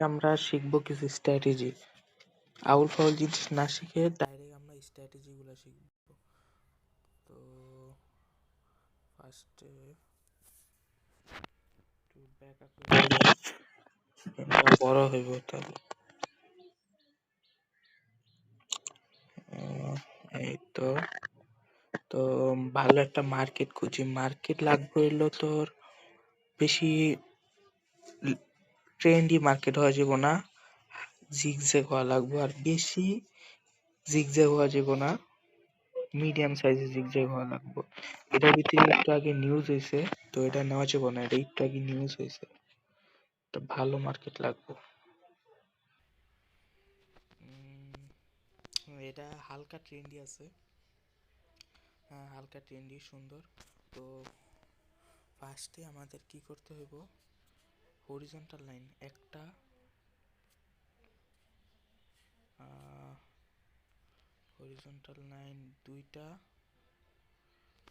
আমরা শিখব কিছু স্ট্র্যাটেজি আউল ফাউল জিনিস না শিখে ডাইরেক্ট আমরা স্ট্র্যাটেজি গুলো শিখব। তো ফার্স্টে বড় হইব তাহলে। এই তো। তো ভালো একটা মার্কেট খুঁজি। মার্কেট লাগবে হইল তোর বেশি ট্রেন্ডি মার্কেট হওয়া যাব না। জিগজ্যাগ হওয়া লাগবে আর বেশি জিগজ্যাগ হওয়া যাব না। মিডিয়াম সাইজের জিগজ্যাগ হওয়া লাগবে। এটার ভিতরে একটু আগে নিউজ হয়েছে তো এটা নেওয়া যাব না, এটা একটু আগে নিউজ হয়েছে একটা ভালো মার্কেট লাগবে। এটা হালকা ট্রেন্ডি আছে। হ্যাঁ হালকা ট্রেন্ডি সুন্দর। তো ফার্স্টে আমাদের কি করতে হইব? হরিজন্টাল লাইন একটা হরিজন্টাল লাইন দুইটা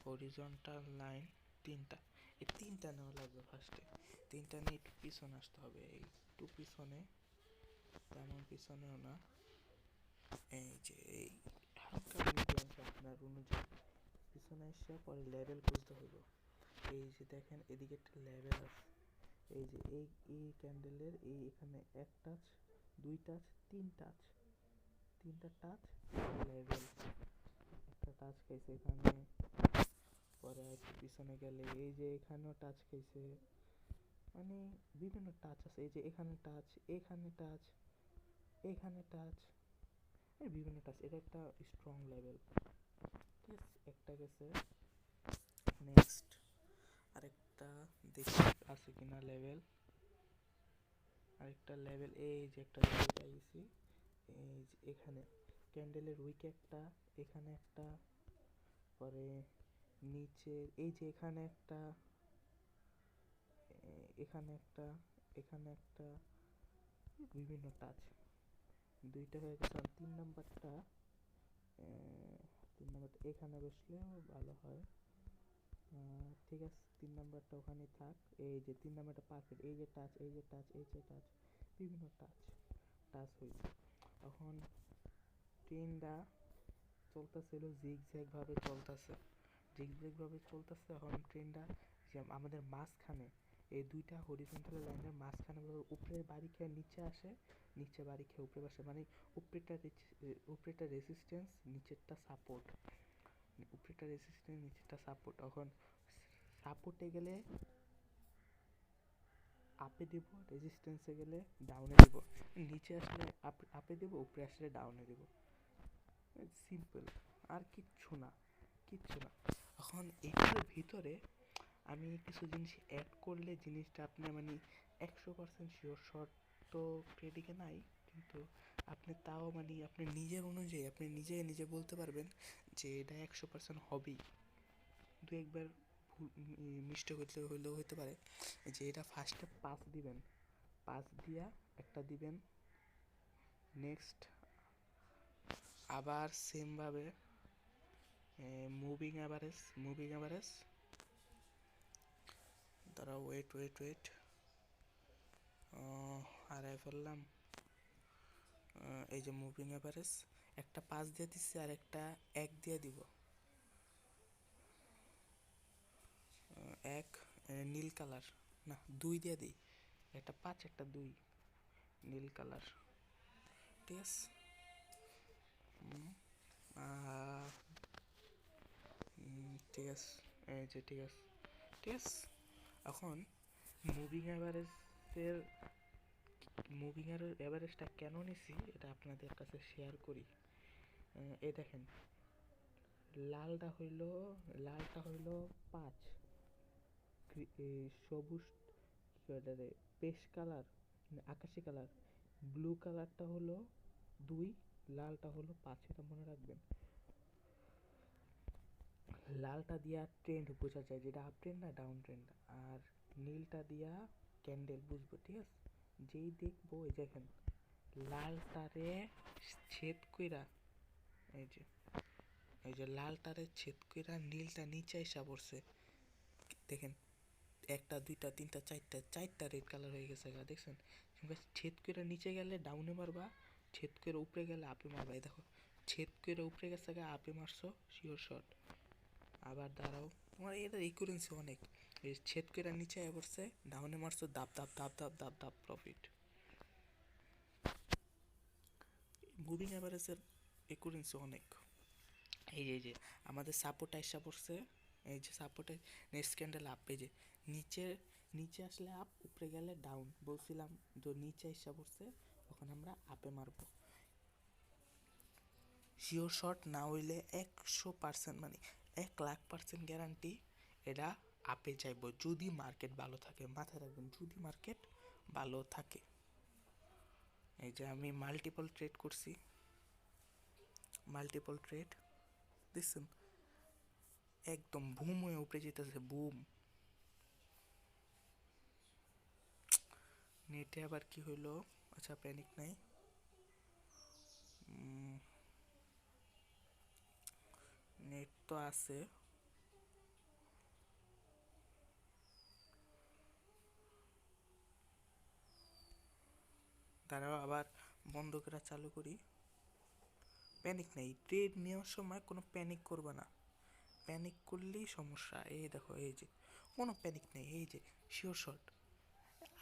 হরিজন্টাল লাইন তিনটা। এই তিনটা নেওয়া লাগবে ফার্স্টে তিনটা নিয়ে একটু পিছনে আসতে হবে। এই একটু পিছনে, তেমন পিছনেও না। এই যে, এই হালকা আপনার অনুযায়ী। পিছনে এসে পরে লেভেল খুঁজতে হইব। এই যে দেখেন, এদিকে একটা লেভেল আছে। এই যে এই এই ক্যান্ডেলের এই এখানে এক টাচ দুই টাচ তিন টাচ তিনটা টাচ লেভেল একটা টাচ খাইছে এখানে, পরে পিছনে গেলে, এই যে এখানেও টাচ খাইছে। মানে বিভিন্ন টাচ আছে, এই যে এখানে টাচ এখানে টাচ এখানে টাচ বিভিন্ন টাচ এটা একটা স্ট্রং লেভেল ঠিক আছে একটা গেছে। নেক্সট আরেকটা দেখি, আছে কিনা লেভেল আরেকটা লেভেল এই যে একটা লেভেল পাইছি। এই যে এখানে ক্যান্ডেলের উইক একটা, এখানে একটা, পরে নিচে, এই যে এখানে একটা এখানে একটা এখানে একটা, বিভিন্ন টাচ দুইটা হয়ে গেছে তিন নাম্বারটা তিন নাম্বারটা এখানে বসলেও ভালো হয়। ঠিক আছে। তিন নাম্বারটা ওখানে থাক, এই যে তিন নাম্বারটা পারফেক্ট, এই যে টাচ এই যে টাচ এই যে টাচ বিভিন্ন টাচ টাচ হয়েছে এখন ট্রেনটা চলতেছিল জিগজ্যাগ ভাবে চলতেছে। জিগজ্যাগ ভাবে চলতেছে, এখন ট্রেনটা যে আমাদের মাঝখানে, এই দুইটা হরিজন্টাল লাইনের মাঝখানে উপরের বাড়ি খেয়ে নিচে আসে, নিচে বাড়ি খেয়ে উপরে বসে মানে উপরেরটা রেচি- উপরেরটা রেসিস্ট্যান্স নিচেরটা সাপোর্ট উপরেরটা রেসিস্ট্যান্স নিচেরটা সাপোর্ট এখন সাপোর্টে গেলে আপে দেব রেজিস্ট্যান্সে গেলে ডাউনে দেব। নিচে আসলে আপে দেব, উপরে আসলে ডাউনে দেব। সিম্পল আর কিচ্ছু না কিচ্ছু না। এখন এটার ভিতরে আমি কিছু জিনিস অ্যাড করলে জিনিসটা আপনি মানে একশো পার্সেন্ট শিওর শর্ট তো ক্রেডিটে নাই, কিন্তু আপনি তাও মানে আপনি নিজের অনুযায়ী, আপনি নিজে নিজে বলতে পারবেন যে এটা একশো পার্সেন্ট হবেই। দু একবার মিস্টেক হইতে, হইলেও হইতে পারে। যে এটা ফার্স্টে পাস দিবেন। পাস দিয়া একটা দিবেন। নেক্সট আবার সেমভাবে মুভিং অ্যাভারেজ মুভিং অ্যাভারেজ দাঁড়াও ওয়েট ওয়েট ওয়েট হারাই ফেললাম। এই যে মুভিং অ্যাভারেজ একটা পাঁচ দিয়ে দিচ্ছি আর একটা এক দিয়ে দিব। এক নীল কালার। না, দুই দিয়ে দিই। একটা পাঁচ, একটা দুই। নীল কালার। ঠিক আছে? ঠিক আছে। এই যে, ঠিক আছে। ঠিক আছে? এখন মুভিং অ্যাভারেজের মুভিং অ্যাভারেজটা কেন নিছি, এটা আপনাদের কাছে শেয়ার করি। এই দেখেন। লালটা হইল লালটা হইল পাঁচ। সবুজ, কি এটারে পেস্ট কালার আকাশি কালার। ব্লু কালারটা হলো দুই, লালটা হলো পাঁচ, এটা মনে রাখবেন। লালটা দিয়া ট্রেন্ড বোঝা যায়, যেটা আপ ট্রেন্ড না ডাউন ট্রেন্ড আর নীলটা দিয়া ক্যান্ডেল বুঝব, ঠিক আছে? যেই দেখব, এই দেখেন লাল লালটারে ছেদ কইরা, এই যে এই যে লাল লালটারে ছেদ কইরা নীলটা নিচে এসে পড়ছে। দেখেন একটা, দুইটা, তিনটা, চারটা চারটা রেড কালার হয়ে গেছে গা, দেখছেন? ছেদ করে নিচে গেলে ডাউনে মারবা, ছেদ করে উপরে গেলে আপে মারবা, এই দেখো। ছেদ করে উপরে গেছে গা আপে মারছো শিওর শট আবার দাঁড়াও, তোমার এটা রিকুরেন্সি অনেক। এই ছেদ করে নিচে পড়ছে ডাউনে মারছো দাপ দাপ দাপ দাপ দাপ দাপ প্রফিট মুভিং অ্যাভারেজের রিকুরেন্সি অনেক। এই যে আমাদের সাপোর্ট আইসা পড়ছে, এই যে সাপোর্টে নেক্সট ক্যান্ডেল আপ এই যে নিচে নিচে আসলে আপ উপরে গেলে ডাউন বলছিলাম তো নিচে আইসা পড়ছে তখন আমরা আপে মারবো। শিওর শট না হইলে একশো পার্সেন্ট মানে এক লাখ পার্সেন্ট গ্যারান্টি এটা আপে যাইব, যদি মার্কেট ভালো থাকে। মাথায় রাখবেন, যদি মার্কেট ভালো থাকে। এই যে আমি মাল্টিপল ট্রেড করছি। মাল্টিপল ট্রেড দেখছেন? একদম বুম হয়ে উপরে যেতেছে বুম নেটে আবার কি হইল? আচ্ছা প্যানিক নাই। নেট তো আছে। দাঁড়াও, আবার বন্ধ করে চালু করি। প্যানিক নেই। ট্রেড নেওয়ার সময় কোনো প্যানিক করবে না। প্যানিক করলেই সমস্যা। এই দেখো, এই যে, কোনো প্যানিক নেই। এই যে শিওর শট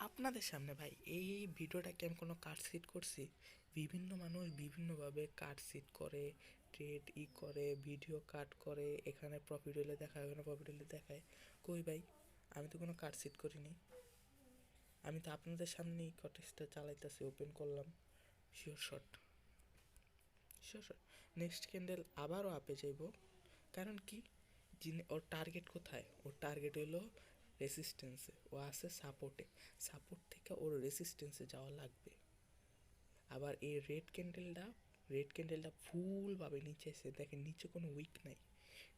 আপনাদের সামনে ভাই, এই ভিডিওটাকে আমি কোনো কাট সিট করছি? বিভিন্ন মানুষ বিভিন্নভাবে কাট সিট করে ট্রেড ই করে ভিডিও কাট করে, এখানে প্রফিট হলে দেখায়, ওখানে প্রফিট হলে দেখায়। কই ভাই, আমি তো কোনো কাট সিট করিনি। আমি তো আপনাদের সামনেই কটেজটা চালাইতেছি ওপেন করলাম। Sure shot sure shot next candle আবারও আপে যাইব। কারণ কি? যিনি, ওর টার্গেট কোথায়? ওর টার্গেট হলো রেসিস্টেন্সে ও আছে সাপোর্টে সাপোর্ট থেকে ওর রেসিস্টেন্সে যাওয়া লাগবে। আবার এই রেড ক্যান্ডেলটা রেড ক্যান্ডেলটা ফুলভাবে নিচে এসে, দেখেন নিচে কোনো উইক নাই।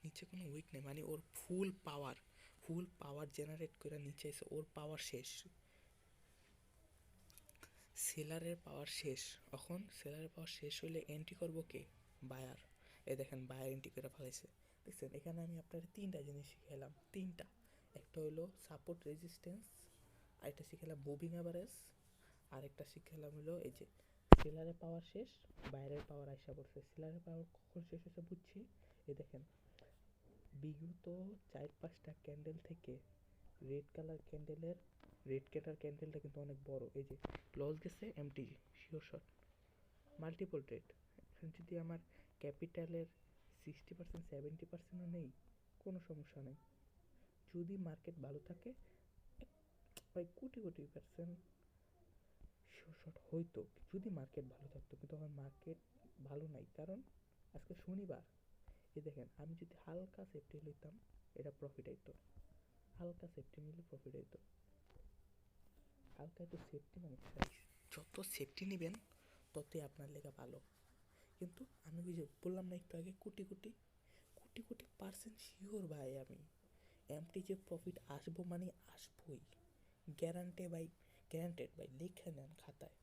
নিচে কোনো উইক নেই মানে ওর ফুল পাওয়ার ফুল পাওয়ার জেনারেট করে নিচে এসে ওর পাওয়ার শেষ। সেলারের পাওয়ার শেষ। এখন সেলারের পাওয়ার শেষ হলে এন্ট্রি করব কে? বায়ার এ দেখেন বায়ার এন্ট্রি করে ফেলাইছে। দেখছেন, এখানে আমি আপনার তিনটা জিনিস শিখালাম তিনটা। একটা হলো সাপোর্ট রেজিস্ট্যান্স আরেকটা শিখালাম মুভিং অ্যাভারেজ আর একটা শিখালাম হলো এই যে সেলারের পাওয়ার শেষ বাইরের পাওয়ার আইসা পড়ছে। সেলারের পাওয়ার কখন শেষ হয়েছে বুঝছি? এই দেখেন, বিগত চার পাঁচটা ক্যান্ডেল থেকে রেড কালার ক্যান্ডেলের রেড কালার ক্যান্ডেলটা কিন্তু অনেক বড়। এই যে লস গেছে MTG sure shot multiple trade এখন যদি আমার ক্যাপিটালের সিক্সটি পার্সেন্ট সেভেন্টি পার্সেন্টও নেই, কোনো সমস্যা নেই। যদি মার্কেট ভালো থাকে ভাই crore crore percent sure shot হইতো যদি মার্কেট ভালো থাকতো, কিন্তু আমার মার্কেট ভালো নাই। কারণ আজকে শনিবার। এই দেখেন, আমি যদি হালকা সেফটি লইতাম, এটা প্রফিট আইতো। হালকা সেফটি নিলে প্রফিট আইতো। হালকা একটু সেফটি মানে যত সেফটি নেবেন, ততই আপনার লেগে ভালো। কিন্তু আমি যে বললাম না একটু আগে, কোটি কোটি কোটি কোটি পার্সেন্ট শিওর ভাই আমি। এমটি যে প্রফিট আসব মানে আসবোই। গ্যারান্টে বাই গ্যারান্টেড বাই লিখে নেন খাতায়।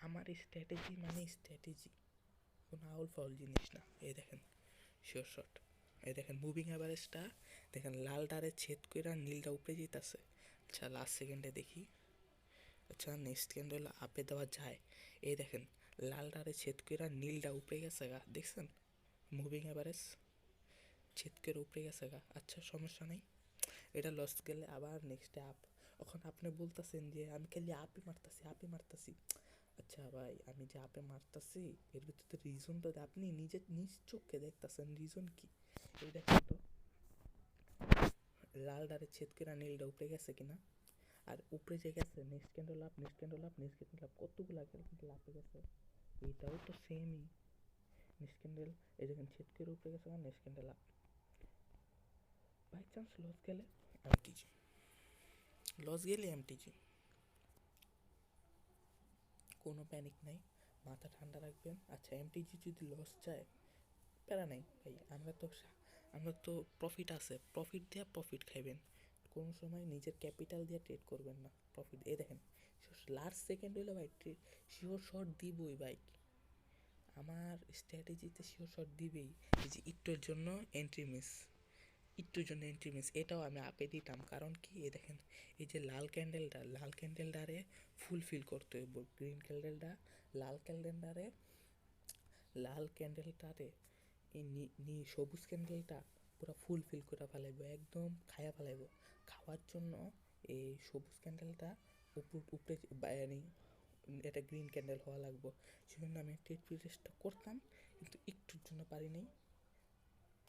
আমার স্ট্র্যাটেজি মানে স্ট্র্যাটেজি কোনো আউল ফাউল জিনিস না। এই দেখেন শিওর শট এই দেখেন মুভিং অ্যাভারেজটা দেখেন লালটারে ছেদ করে নীলটা উপরে যেতেছে আচ্ছা লাস্ট সেকেন্ডে দেখি। আচ্ছা নেক্সট সেকেন্ড হলো আপে দেওয়া যায়। এই দেখেন লালটারে ছেদ করে নীলটা উপরে গেছে গা। দেখছেন? মুভিং অ্যাভারেজ ছেদ করে উপরে গেছে গা। আচ্ছা সমস্যা নেই। এটা লস গেলে আবার নেক্সট আপ এখন আপনি বলতেছেন যে, আমি খালি আপে মারতাছি আপে মারতাছি। আচ্ছা ভাই, আমি যে আপে মারতাছি, এর ভিতরে রিজন তো আপনি নিজে নিজ চোখে দেখতেছেন রিজন কি? এই দেখেন তো লাল ডারে ছেদ করে নীলটা উপরে গেছে কিনা? আর উপরে যে গেছে নেক্সট ক্যান্ডেল লাভ নেক্সট ক্যান্ডেল লাভ নেক্সট ক্যান্ডেল লাভ কতগুলো লাভে গেছে। এইটাও তো সেমই নেক্সট ক্যান্ডেল এই দেখেন ছেদ করে উপরে গেছে আর নেক্সট ক্যান্ডেল লাভ বাই চান্স লস গেলে এমটিজি লস গেলে এমটিজি কোনো প্যানিক নাই। মাথা ঠান্ডা রাখবেন। আচ্ছা এমটিজি যদি লস যায়, প্যারা নাই ভাই। আমরা তো আমরা তো প্রফিট আছে। প্রফিট দিয়ে প্রফিট খাইবেন। কোনো সময় নিজের ক্যাপিটাল দিয়ে ট্রেড করবেন না। প্রফিট এই দেখেন লাস্ট সেকেন্ড হইলে ভাই ট্রেড শিওর শট দিবই ভাই। আমার স্ট্র্যাটেজিতে শিওর শট দিবেই। যে, একটুর জন্য এন্ট্রি মিস একটুর জন্য এন্ট্রি মিস এটাও আমি আপে দিতাম। কারণ কি? এ দেখেন, এই যে লাল ক্যান্ডেলটা লাল ক্যান্ডেলটারে ফুলফিল করতে হইব। গ্রিন ক্যান্ডেলটা লাল ক্যান্ডেলটারে লাল ক্যান্ডেলটারে নি- সবুজ ক্যান্ডেলটা পুরো ফুলফিল করে ফেলাইব, একদম খায়া ফেলাইব। খাওয়ার জন্য এই সবুজ ক্যান্ডেলটা উপর, উপরে বাইরে এটা গ্রিন ক্যান্ডেল হওয়া লাগবে। সেজন্য আমি টেট প্রিটেস্টটা করতাম, কিন্তু একটুর জন্য পারি নাই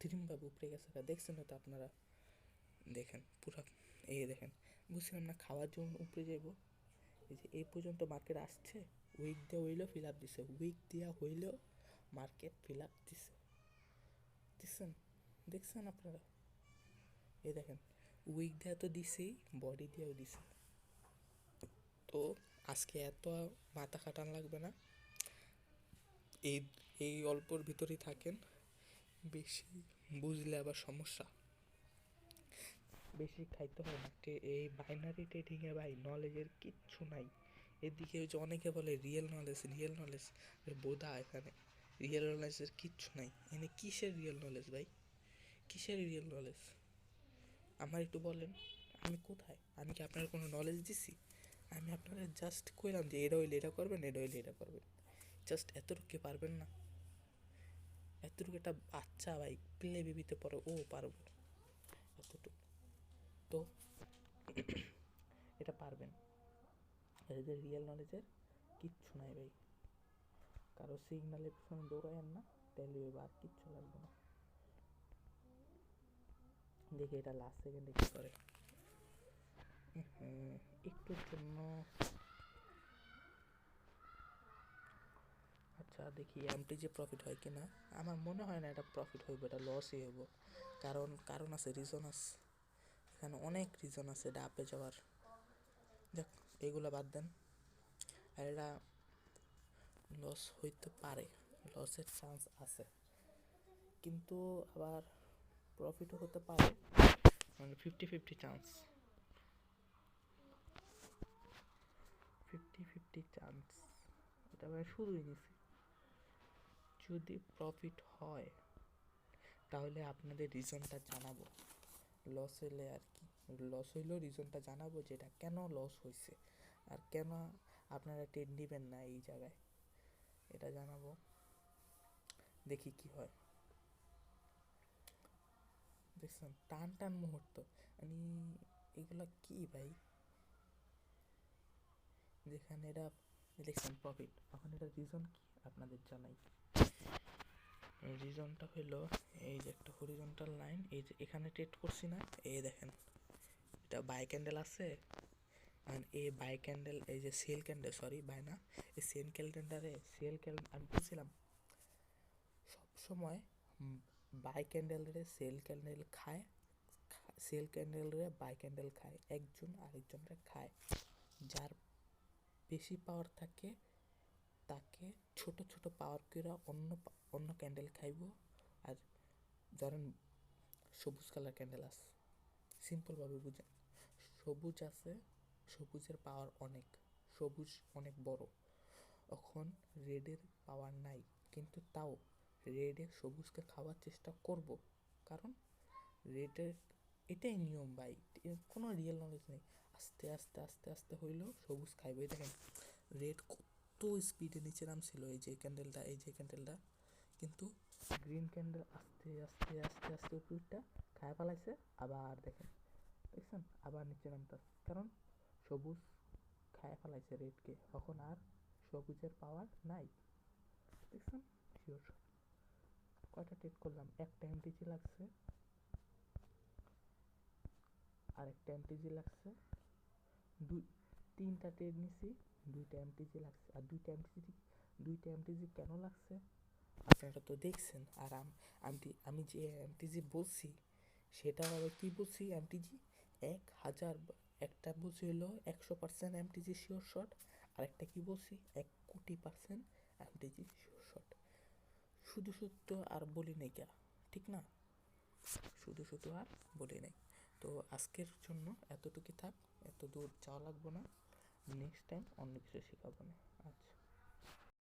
তিরিমভাবে উপরে গেছে। দেখছেন তো আপনারা? দেখেন, পুরা এই দেখেন। বুঝছিলাম না, খাওয়ার জন্য উপরে যাইব। এই যে এই পর্যন্ত মার্কেট আসছে উইক দিয়ে হইলেও ফিল আপ দিছে। উইক দেওয়া হইলেও মার্কেট ফিল আপ দিছে। দিচ্ছেন দেখছেন আপনারা? এই দেখেন উইক দেওয়া তো দিছেই বডি দিয়েও দিছে। তো আজকে এত মাথা খাটান লাগবে না। এই এই অল্পর ভিতরেই থাকেন। বেশি বুঝলে আবার সমস্যা। বেশি খাইতে হয় না। এই বাইনারি ট্রেডিংয়ে ভাই নলেজের কিচ্ছু নাই। এদিকে যে অনেকে বলে রিয়েল নলেজ রিয়েল নলেজ বোধা এখানে। রিয়েল নলেজের কিচ্ছু নাই। এখানে কিসের রিয়েল নলেজ ভাই? কিসের রিয়েল নলেজ আমার একটু বলেন, আমি কোথায়? আমি কি আপনার কোনো নলেজ দিছি? আমি আপনারা জাস্ট কইলাম যে এটা হইলে এটা করবেন এটা হইলে এটা করবেন। জাস্ট এতটুকু পারবেন না? এতটুকু একটা বাচ্চা, ভাই প্লে বেবিতে পড়ে, ও পারব এতটুকু। তো এটা পারবেন। এদের রিয়েল নলেজের কিচ্ছু নাই, ভাই। কারও সিগনালের পিছনে দৌড়ায়েন না তাহলে আর কিচ্ছু লাগবে না। দেখি এটা লাস্ট সেকেন্ডে কি করে। একটুর জন্য আচ্ছা দেখি এমটি যে প্রফিট হয় কিনা আমার মনে হয় না এটা প্রফিট হইব, এটা লসই হইব। কারণ কারণ আছে রিজন আছে। এখানে অনেক রিজন আছে, এটা আপে যাওয়ার। দেখ এগুলো বাদ দেন। আর এটা লস হইতে পারে লসের চান্স আছে। কিন্তু আবার প্রফিটও হতে পারে মানে fifty fifty chance fifty fifty chance এটা আমি শুরুই নিছি। যদি প্রফিট হয়, তাহলে আপনাদের রিজনটা জানাব। লস হইলে আর কি। লস হইলেও রিজনটা জানাব যে এটা কেন লস হয়েছে আর কেন আপনারা ট্রেড নেবেন না এই জায়গায়? এটা জানাব। দেখি কি হয়। দেখছেন টান টান মুহূর্ত। মানে এগুলো কি ভাই? যেখানে এটা দেখছেন প্রফিট এখন এটা রিজন কি? আপনাদের জানাই। রিজনটা হলো, এই যে একটা হরিজন্টাল লাইন এই যে এখানে ট্রেড করছি না, এই দেখেন, এটা বাই ক্যান্ডেল আছে আর এই বাই ক্যান্ডেল এই যে সেল ক্যান্ডেল সরি বাই না, এই সেল ক্যান্ডেলটারে সেল ক্যান্ডেল আমি বলছিলাম সবসময় বাই ক্যান্ডেলরে সেল ক্যান্ডেল খায় সেল ক্যান্ডেলরে বাই ক্যান্ডেল খায়, একজন আরেকজনরে খায়, যার বেশি পাওয়ার থাকে, তাকে ছোট ছোট পাওয়ার করে অন্য অন্য ক্যান্ডেল খাইব আর ধরেন সবুজ কালার ক্যান্ডেল আছে। সিম্পলভাবে বুঝেন। সবুজ আছে, সবুজের পাওয়ার অনেক, সবুজ অনেক বড়। এখন রেডের পাওয়ার নাই, কিন্তু তাও রেডে সবুজকে খাওয়ার চেষ্টা করব। কারণ রেডের এটাই নিয়ম ভাই কোনো রিয়েল নলেজ নেই। আস্তে আস্তে আস্তে আস্তে হইলেও সবুজ খাইবে দেখেন রেড কত স্পিডে নিচে নামছিল এই যে ক্যান্ডেলটা এই যে ক্যান্ডেলটা কিন্তু গ্রিন ক্যান্ডেল আস্তে আস্তে আস্তে আস্তে উপরটা খায় ফেলাইছে আবার দেখেন, দেখছেন? আবার নিচে নামতাছে। কারণ সবুজ খায় ফেলাইছে রেডকে এখন আর সবুজের পাওয়ার নাই। দেখছেন? শিওর কয়টা টেট করলাম? একটা এমটিজি লাগছে। আর একটা এমটিজি লাগছে। দুই, তিনটা ট্রেড নিছি, দুইটা এমটিজি লাগছে। আর দুইটা এমটিজি দুইটা এমটিজি কেন লাগছে? আপনারা তো দেখছেন, আর আম- আমি যে এমটিজি বলছি সেটা আবার কি বলছি এমটিজি এক হাজার একটা বলছি হলো একশো পার্সেন্ট এমটিজি শিওর শট আর একটা কি বলছি? এক কোটি পার্সেন্ট এমটিজি শিওর শট শুধু শুধু আর বলি নাই কে ঠিক না? শুধু শুধু আর বলি নাই। তো আজকের জন্য এতটুকু থাক, এত দূর যাওয়া লাগবো না। নেক্সট টাইম অন্য কিছু শেখাবো না।